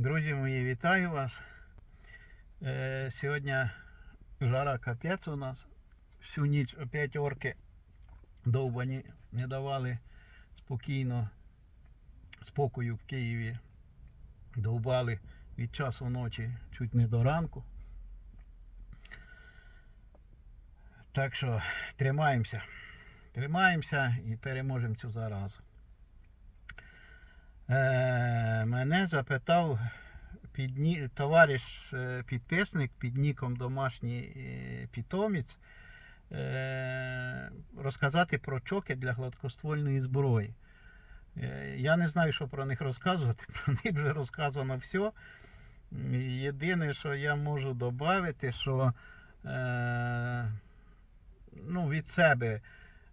Друзі мої, вітаю вас. Е, сьогодні жара капець у нас. Всю ніч опять орки довбані не давали спокійно спокою в Києві. Довбали від часу ночі чуть не до ранку. Так що тримаємося. Тримаємося і переможемо цю заразу. Е, мене запитав підні... товариш е, підписник під ніком домашній е, питомець розказати про чоки для гладкоствольної зброї. Я не знаю, що про них розказувати, про них вже розказано все. Єдине, що я можу додати, що е, ну, від себе.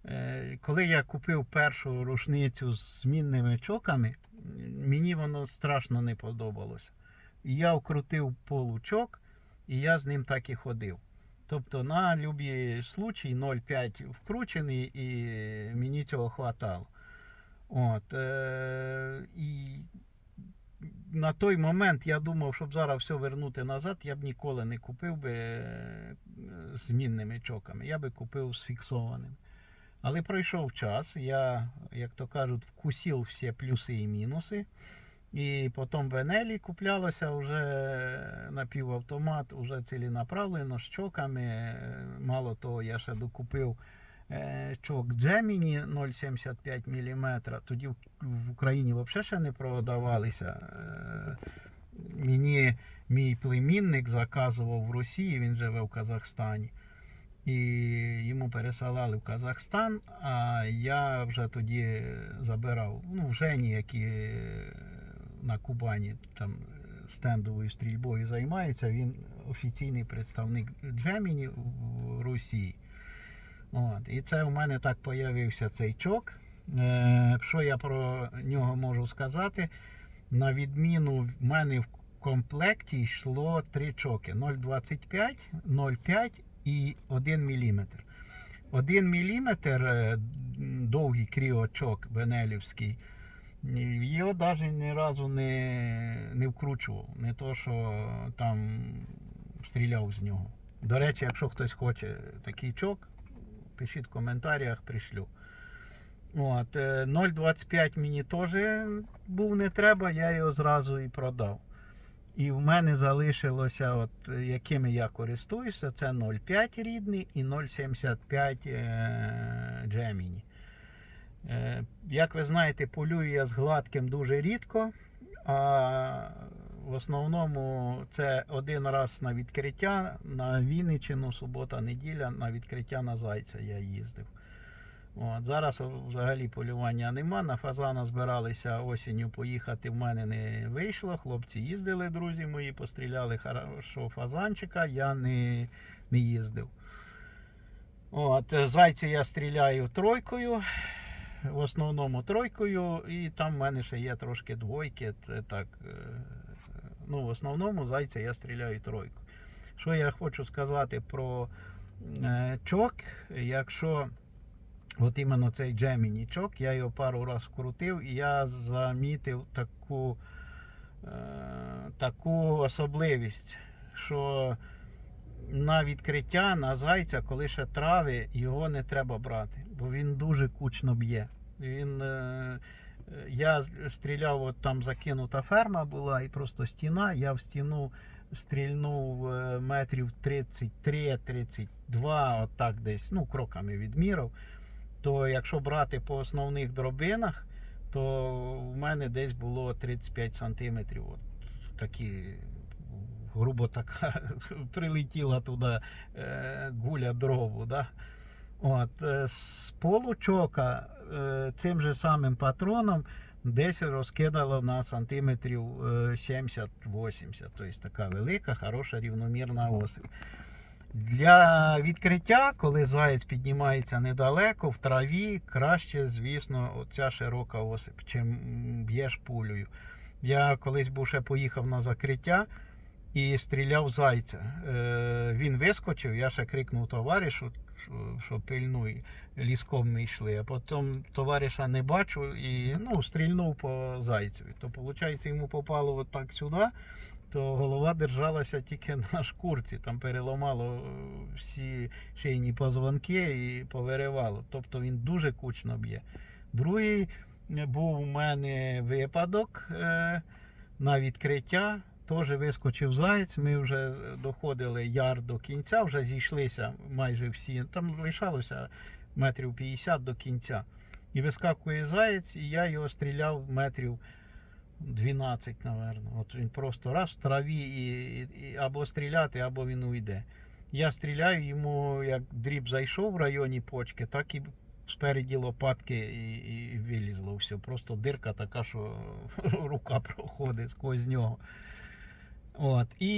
Е, Коли я купив першу рушницю з змінними чоками, мені воно страшно не подобалося. Я вкрутив получок, і я з ним так і ходив. Тобто на любі случаї 0,5 вкручений, і мені цього хватало. От, е, і на той момент я думав, щоб зараз все вернути назад, я б ніколи не купив би е, змінними чоками. Я би купив з фіксованими. Але пройшов час, я, як то кажуть, вкусив всі плюси і мінуси. І потім в Енелі куплялося вже напівавтомат, вже ціленаправлено з чоками. Мало того, я ще докупив е, чок Gemini 0,75 мм. Тоді в, в Україні взагалі ще не продавалися. Е, мені мій племінник заказував в Росії, він живе в Казахстані. І йому пересилали в Казахстан, а я вже тоді забирав ну, в Жені, які е, на Кубані там стендовою стрільбою займається. Він офіційний представник Джеміні в Росії. От. І це у мене так появився цей чок. Е, що я про нього можу сказати? На відміну в мене в комплекті йшло три чоки: 0,25, 0,5 і 1 мм. 1 мм е, довгий кріочок бенелівський. Його навіть ні разу не, не вкручував. Не то, що там стріляв з нього. До речі, якщо хтось хоче такий чок, пишіть в коментарях, пришлю. От, е, 0,25 мені теж був не треба, я його зразу і продав. І в мене залишилося, от, якими я користуюся, це 0,5 рідний і 0,75 е, Gemini. Е, Як ви знаєте, полюю я з гладким дуже рідко, а в основному це один раз на відкриття на Вінниччину, субота-неділя, на відкриття на Зайця я їздив. От, зараз взагалі полювання нема. На фазана збиралися осінню поїхати. В мене не вийшло. Хлопці їздили, друзі мої, постріляли хорошо фазанчика, я не, не їздив. От, зайці я стріляю тройкою. В основному тройкою, і там в мене ще є трошки двойки. Так, е, ну, в основному зайця я стріляю тройкою. Що я хочу сказати про е, чок, якщо От іменно цей джемінічок, я його пару разів крутив і я замітив таку, е, таку особливість, що на відкриття на зайця, коли ще трави, його не треба брати, бо він дуже кучно б'є. Він, е, я стріляв, от там закинута ферма була і просто стіна. Я в стіну стрільнув е, метрів 33-32, отак десь, ну, кроками відмірив то якщо брати по основних дробинах, то в мене десь було 35 сантиметрів. От такі, грубо така, прилетіла туди е, гуля дрову. Да? От, е, з получока е, цим же самим патроном десь розкидало на сантиметрів е, 70-80. Тобто така велика, хороша рівномірна осип. Для відкриття, коли заєць піднімається недалеко, в траві, краще, звісно, оця широка осип, чим б'єш пулею. Я колись був ще поїхав на закриття і стріляв зайця. Е, він вискочив, я ще крикнув товаришу, що- пильнуй, ліском ми йшли. А потім товариша не бачу і ну, стрільнув по зайцеві. То виходить, йому попало от так сюди, то голова держалася тільки на шкурці, там переламало е, всі шийні позвонки і повиривало. Тобто він дуже кучно б'є. Другий е, був у мене випадок е, на відкриття. Теж вискочив заєць, ми вже доходили яр до кінця, вже зійшлися майже всі. Там лишалося метрів 50 до кінця. І вискакує заєць, і я його стріляв метрів 12, напевно. От він просто раз в траві і, і, або стріляти, або він уйде. Я стріляю, йому як дріб зайшов в районі почки, так і спереді лопатки і, і вилізло все. Просто дирка така, що рука проходить сквозь нього. От. І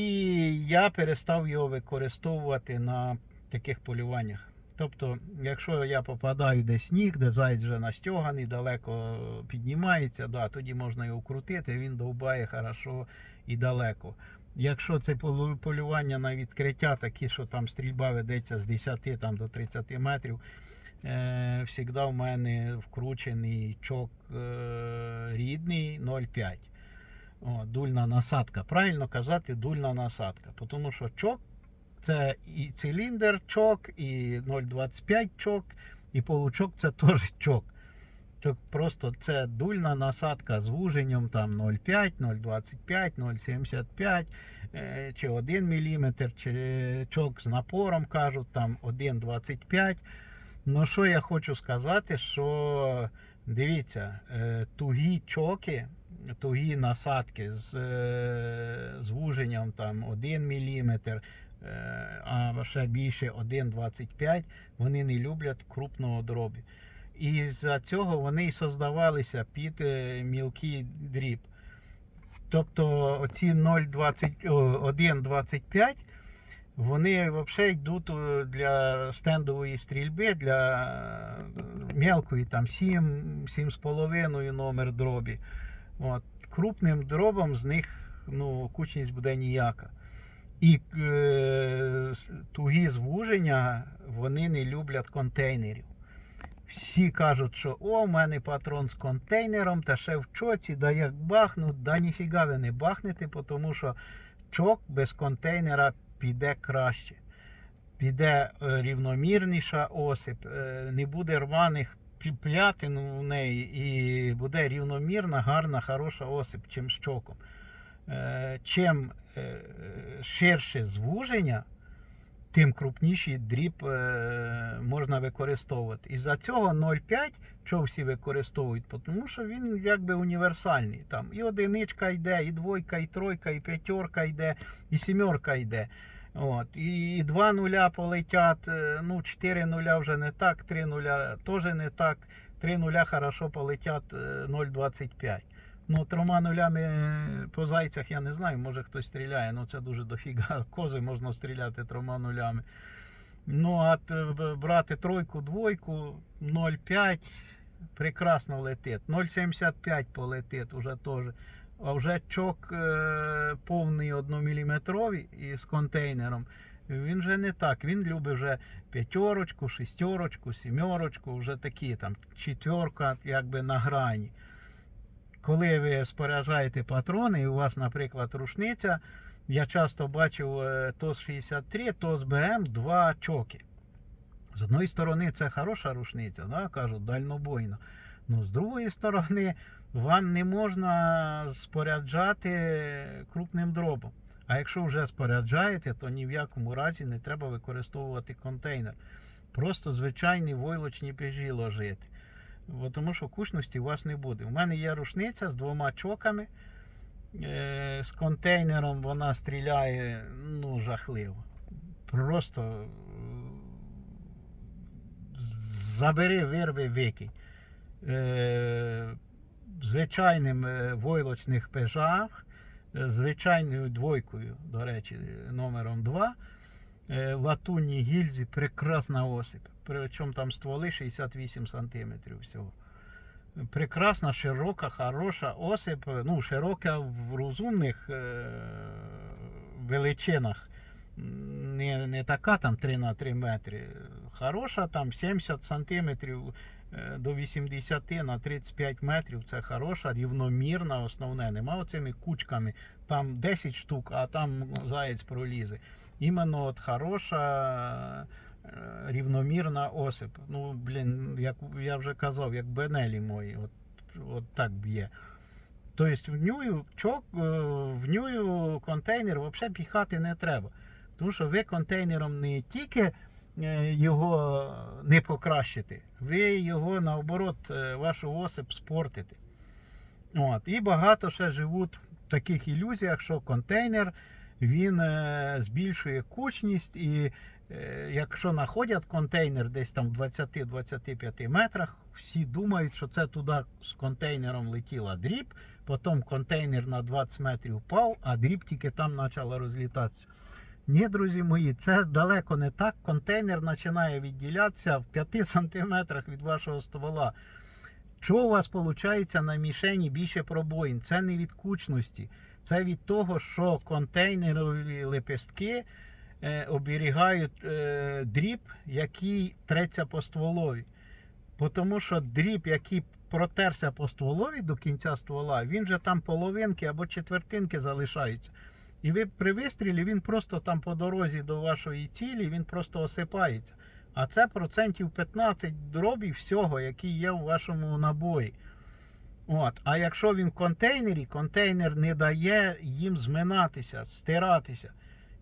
я перестав його використовувати на таких полюваннях. Тобто, якщо я попадаю десь сніг, де заяць вже настяганий, далеко піднімається, да, тоді можна його крутити, він довбає хорошо і далеко. Якщо це полювання на відкриття, такі, що там стрільба ведеться з 10 там, до 30 метрів, е, завжди в мене вкручений чок е, рідний 0,5. О, дульна насадка. Правильно казати, дульна насадка. Тому що чок це і циліндр чок, і 0,25 чок, і получок це теж чок. Так просто це дульна насадка з вуженням там 0,5, 0,25, 0,75 е, чи 1 мм, чи чок з напором кажуть, там 1,25. Ну що я хочу сказати, що дивіться, е, тугі чоки, тугі насадки з, е, з вуженням там 1 мм, а ще більше 1,25, вони не люблять крупного дробі. І за цього вони і создавалися під е, мілкий дріб. Тобто оці 0,20 1,25 вони взагалі йдуть е, для стендової стрільби, для е, мелкої там 7, 7,5 номер дробі. От. Крупним дробом з них ну, кучність буде ніяка. І е, тугі звуження вони не люблять контейнерів. Всі кажуть, що о, у мене патрон з контейнером, та ще в чоці, да як бахнуть, да ніфіга ви не бахнете, тому що чок без контейнера піде краще. Піде е, рівномірніша осип, е, не буде рваних плятин у неї, і буде рівномірна, гарна, хороша осип, чим з чоком. Е, Чим ширше звуження, тим крупніший дріб е, можна використовувати. І за цього 0,5 чого всі використовують, тому що він якби універсальний. Там і одиничка йде, і двойка, і тройка, і п'ятерка йде, і сімерка йде. От. І два нуля полетять, е, ну 4 нуля вже не так, 3 нуля теж не так, 3 нуля хорошо полетять е, 0,25. Ну, трьома нулями е, по зайцях я не знаю, може хтось стріляє, ну це дуже дофіга. Кози можна стріляти трьома нулями. Ну, а брати тройку, двойку, 0,5 прекрасно летить. 0,75 полетить уже теж. А вже чок е, повний 1 і з контейнером. Він вже не так. Він любить вже п'ятерочку, шістерочку, сімерочку, вже такі там четверка, якби на грані. Коли ви споряджаєте патрони, і у вас, наприклад, рушниця, я часто бачив е, ТОС-63, ТОС-БМ, два чоки. З одної сторони, це хороша рушниця, да, кажуть, дальнобойна. Ну, з другої сторони, вам не можна споряджати крупним дробом. А якщо вже споряджаєте, то ні в якому разі не треба використовувати контейнер. Просто звичайні войлочні пежі ложити. Бо тому що кучності у вас не буде. У мене є рушниця з двома чоками. Е, з контейнером вона стріляє ну, жахливо. Просто е, забери, вирви, викинь. Е, звичайним войлочних пежах, звичайною двойкою, до речі, номером 2. Е, латунні гільзі прекрасна осип. Причому там стволи 68 см всього. Прекрасна, широка, хороша осип. Ну, широка в розумних е, величинах. Не, не така там 3 на 3 метри. Хороша там 70 сантиметрів е, до 80 на 35 метрів. Це хороша, рівномірна основне. Нема оцими кучками. Там 10 штук, а там заєць пролізе. Іменно от хороша е, рівномірна осип. Ну, блін, як я вже казав, як бенелі мої, от, от так б'є. Тобто в нюю, чок, е, в нюю контейнер взагалі піхати не треба. Тому що ви контейнером не тільки е, його не покращите, ви його наоборот, е, вашу осип спортите. От. І багато ще живуть в таких ілюзіях, що контейнер він е, збільшує кучність, і е, якщо знаходять контейнер десь там в 20-25 метрах, всі думають, що це туди з контейнером летіла дріб, потім контейнер на 20 метрів впав, а дріб тільки там почала розлітатися. Ні, друзі мої, це далеко не так. Контейнер починає відділятися в 5 сантиметрах від вашого ствола. Що у вас виходить на мішені більше пробоїн? Це не від кучності, це від того, що контейнерові лепестки е, оберігають е, дріб, який треться по стволові. Тому що дріб, який протерся по стволові до кінця ствола, він же там половинки або четвертинки залишаються. І ви при вистрілі він просто там по дорозі до вашої цілі, він просто осипається. А це процентів 15 дробів всього, які є у вашому набої. От. А якщо він в контейнері, контейнер не дає їм зминатися, стиратися.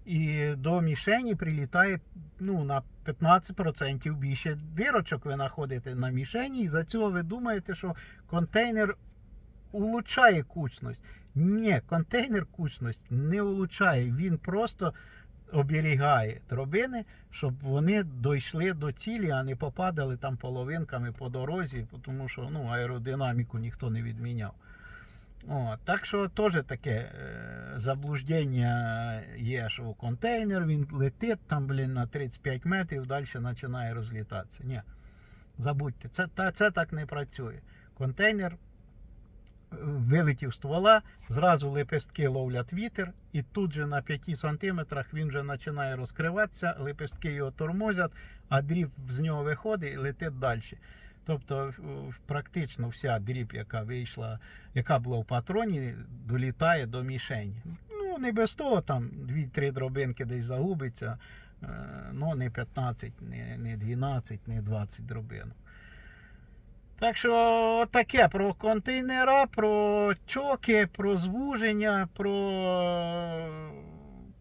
І до мішені прилітає ну, на 15% більше дирочок ви знаходите на мішені, і за цього ви думаєте, що контейнер улучшає кучність. Ні, контейнер кучність не улучшає, він просто оберігає дробини, щоб вони дійшли до цілі, а не попадали там половинками по дорозі, тому що ну, аеродинаміку ніхто не відміняв. О, так що теж таке е, заблуждення є, що контейнер він летить там, блін, на 35 метрів, далі починає розлітатися. Ні, забудьте, це, та, це так не працює. Контейнер вилетів ствола, зразу лепестки ловлять вітер, і тут же на 5 сантиметрах він вже починає розкриватися, лепестки його тормозять, а дріб з нього виходить і летить далі. Тобто в- практично вся дріб, яка вийшла, яка була в патроні, долітає до мішені. Ну, не без того, там 2-3 дробинки десь загубиться, е, ну не 15, не, не 12, не 20 дробинок. Так що таке про контейнера, про чоки, про звуження, про,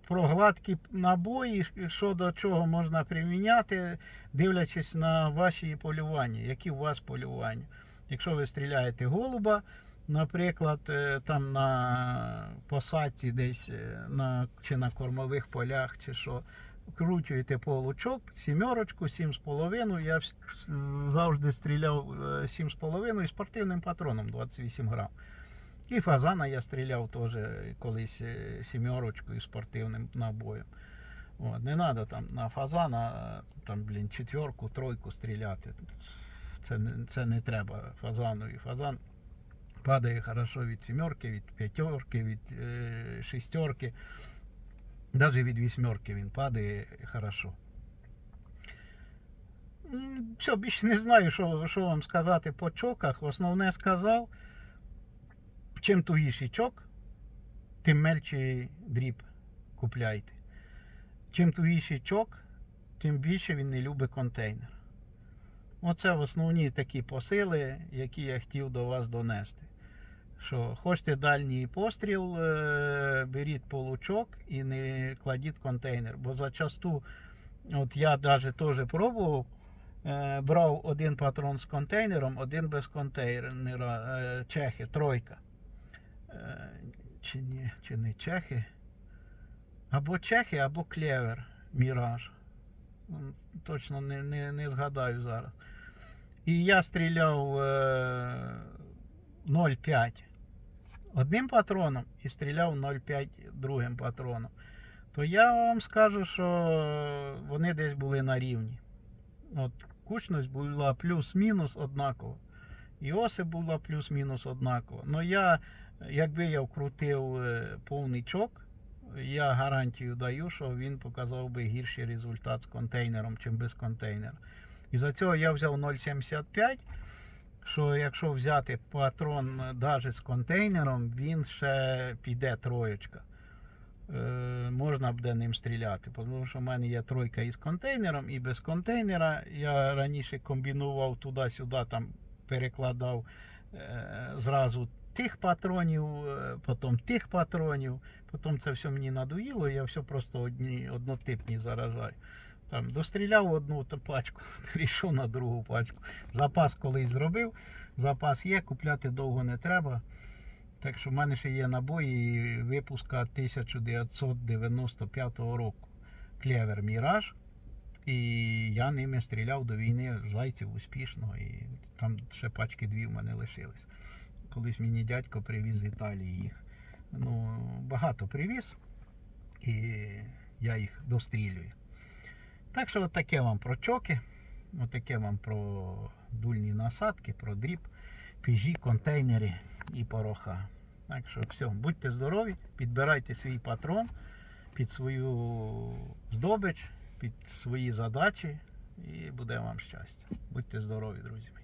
про гладкі набої, що до чого можна приміняти, дивлячись на ваші полювання, які у вас полювання. Якщо ви стріляєте голуба, наприклад, е, там на посадці десь е, на, чи на кормових полях, чи що, вкручуєте получок, сімерочку, сім з половиною. Я завжди стріляв е, сім з половиною спортивним патроном 28 грам. І фазана я стріляв теж колись е, сімерочкою спортивним набоєм. От, не треба там на фазана, е, там, блін, четверку, тройку стріляти. Це, не- це не треба фазанові. Фазан падає хорошо від сімерки, від п'ятерки, від е, шістерки. Навіть від вісьмерки він падає хорошо. Все, більше не знаю, що, що вам сказати по чоках. Основне сказав. Чим тугіший чок, тим мельчий дріб купляйте. Чим тугіший чок, тим більше він не любить контейнер. Оце основні такі посили, які я хотів до вас донести. Що хочете дальній постріл, е, беріть получок і не кладіть контейнер. Бо зачасту, от я навіть теж пробував, е, брав один патрон з контейнером, один без контейнера, е, чехи, тройка. Чи, ні, чи не чехи? Або чехи, або клевер, міраж. Точно не, не, не згадаю зараз. І я стріляв 0,5 одним патроном і стріляв 0,5 другим патроном. То я вам скажу, що вони десь були на рівні. От кучність була плюс-мінус однакова. І оси була плюс-мінус однакова. Ну я, якби я вкрутив е, повний чок, я гарантію даю, що він показав би гірший результат з контейнером, чим без контейнера. І за цього я взяв 0,75. Що якщо взяти патрон навіть з контейнером, він ще піде троєчка. Е, можна буде ним стріляти. Тому що в мене є тройка із контейнером і без контейнера. Я раніше комбінував туди-сюди, там перекладав е, зразу тих патронів, е, потім тих патронів. Потім це все мені надоїло, я все просто одні, однотипні заражаю. Там достріляв одну пачку, перейшов на другу пачку. Запас колись зробив, запас є, купляти довго не треба. Так що в мене ще є набої випуска 1995 року. Клевер Міраж. І я ними стріляв до війни зайців успішно. І там ще пачки дві в мене лишились. Колись мені дядько привіз з Італії їх. Ну, багато привіз. І я їх дострілюю. Так що от таке вам про чоки, от таке вам про дульні насадки, про дріб, піжі, контейнери і пороха. Так що все, будьте здорові, підбирайте свій патрон під свою здобич, під свої задачі і буде вам щастя. Будьте здорові, друзі.